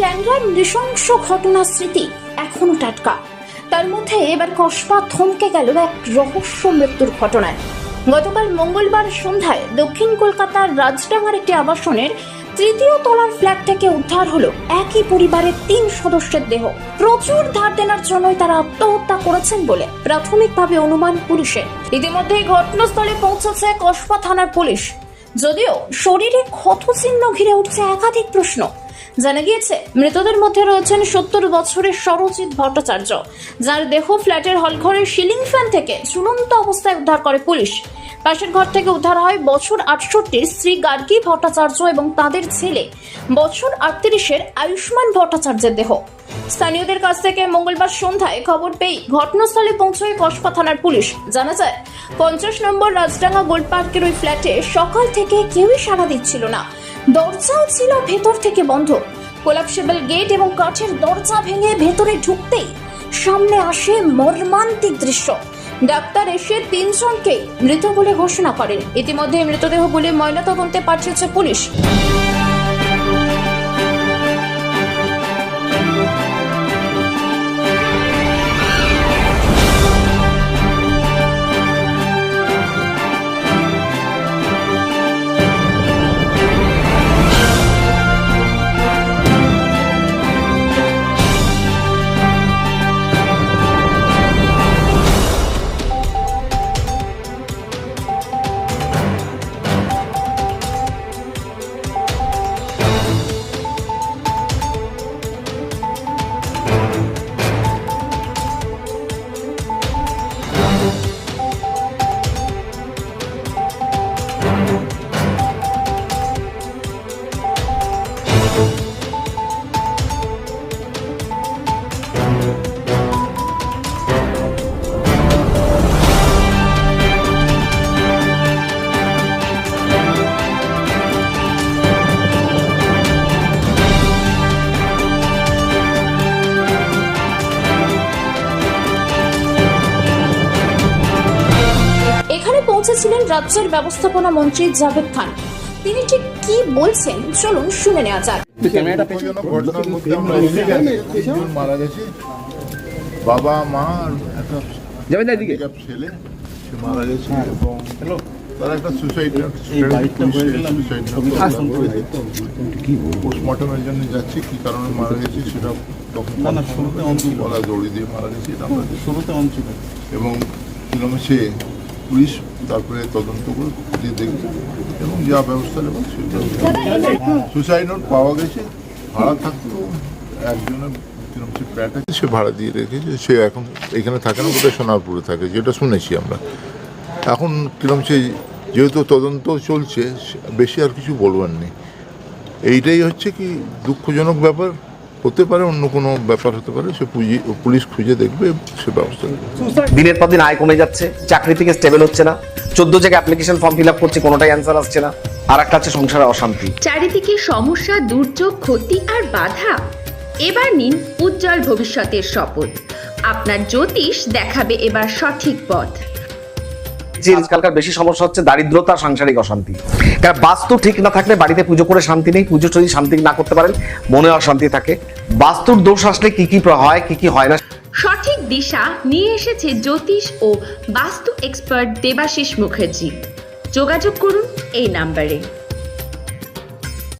ট্যাংরার নৃশংস ঘটনার স্মৃতি এখনও টাটকা। তার মধ্যে এবার কসবা থমকে গেল এক রহস্য মৃত্যুর ঘটনায়। গতকাল মঙ্গলবার সন্ধ্যায় দক্ষিণ কলকাতার রাজডাঙ্গার একটি আবাসনের তৃতীয় তলার ফ্ল্যাট থেকে উদ্ধার হলো একই পরিবারের তিন সদস্যের দেহ। প্রচুর ধার দেনার জন্যই তারা আত্মহত্যা করেছেন বলে প্রাথমিকভাবে অনুমান পুলিশের ইতিমধ্যে ঘটনাস্থলে পৌঁছেছে কসবা থানার পুলিশ। যদিও শরীরে ক্ষত চিহ্ন ঘিরে উঠছে একাধিক প্রশ্ন। জানা গিয়েছে, মৃতদের মধ্যে রয়েছেন সত্তর বছরের সরজিৎ ভট্টাচার্য, যার দেহ ফ্ল্যাটের হলঘরের সিলিং ফ্যান থেকে ঝুলন্ত অবস্থায় উদ্ধার করে পুলিশ। পাশের ঘর থেকে উদ্ধার হয় বছর আটষট্টির শ্রী গার্গী ভট্টাচার্য এবং তাদের ছেলে, বছর আটত্রিশের আয়ুষ্মান ভট্টাচার্যের দেহ। স্থানীয়দের কাছ থেকে মঙ্গলবার সন্ধ্যায় খবর পেয়ে ঘটনাস্থলে পৌঁছয় কসবা থানার পুলিশ। জানা যায়, পঞ্চাশ নম্বর রাজডাঙ্গা গোল্ড পার্কের ওই ফ্ল্যাটে সকাল থেকে কেউই সাড়া দিচ্ছিল না। দরজাও ছিল ভেতর থেকে বন্ধ। কোলাপসেবল গেট এবং কাঠের দরজা ভেঙে ভেতরে ঢুকতেই সামনে আসে মর্মান্তিক দৃশ্য। ডাক্তার এসে তিনজনকে মৃত বলে ঘোষণা করেন। ইতিমধ্যে মৃতদেহগুলি ময়নাতদন্তে পাঠিয়েছে পুলিশ। পৌঁছেছিলেন রাজ্যের ব্যবস্থাপনা মন্ত্রী জাভেদ খান। তিনি ঠিক কি বলছেন চলুন শুনে নেওয়া যাক। মারা গেছে। বাবা মা একটা যাবেন এদিকে। ছেলে সে মারা গেছে এবং তারা একটা সুসাইড পোস্টমর্টমের জন্য যাচ্ছে কি কারণে মারা গেছে সেটা তখন গলা দড়ি দিয়ে মারা গেছে এটা আমরা শুরুতে এবং সে? পুলিশ তারপরে তদন্ত করে খুঁটিয়ে দেখবে এবং যা ব্যবস্থা নেবে সুসাইড নোট পাওয়া গেছে, ভাড়া থাকতো, একজনের সে আছে, সে ভাড়া দিয়ে রেখেছে, সে এখন এখানে থাকে না, বোধহয় সোনারপুরে থাকে, যেটা শুনেছি আমরা। এখন কিরম সে যেহেতু তদন্ত চলছে বেশি আর কিছু বলবার নেই এইটাই হচ্ছে কি দুঃখজনক ব্যাপার। হতে পারে অন্য কোনো ব্যাপার হতে পারে সে পুঁজি পুলিশ খুঁজে দেখবে সে ব্যবস্থা নেবে। দিনের পর দিন আয় কমে যাচ্ছে চাকরি থেকে স্টেবল হচ্ছে না চোদ্দ জায়গায় অ্যাপ্লিকেশন ফর্ম ফিল আপ করছে কোনোটাই অ্যান্সার আসছে না আর একটা হচ্ছে সংসারে অশান্তি। চারিদিকে সমস্যা দুর্যোগ ক্ষতি আর বাধা। এবার নিন উজ্জ্বল ভবিষ্যতের শপথ। আপনার জ্যোতিষ দেখাবে এবার সঠিক পথ। যে আজকালকার বেশি সমস্যা হচ্ছে দারিদ্রতা আর সাংসারিক অশান্তি। কারণ বাস্তু ঠিক না থাকলে বাড়িতে পুজো করে শান্তি নেই পুজো যদি শান্তি না করতে পারেন মনে অশান্তি থাকে। বাস্তুর দোষ আসলে কি কি হয়, কি কি হয় না? সঠিক দিশা নিয়ে এসেছে জ্যোতিষ ও বাস্তু এক্সপার্ট দেবাশিস মুখার্জি। যোগাযোগ করুন এই নাম্বারে।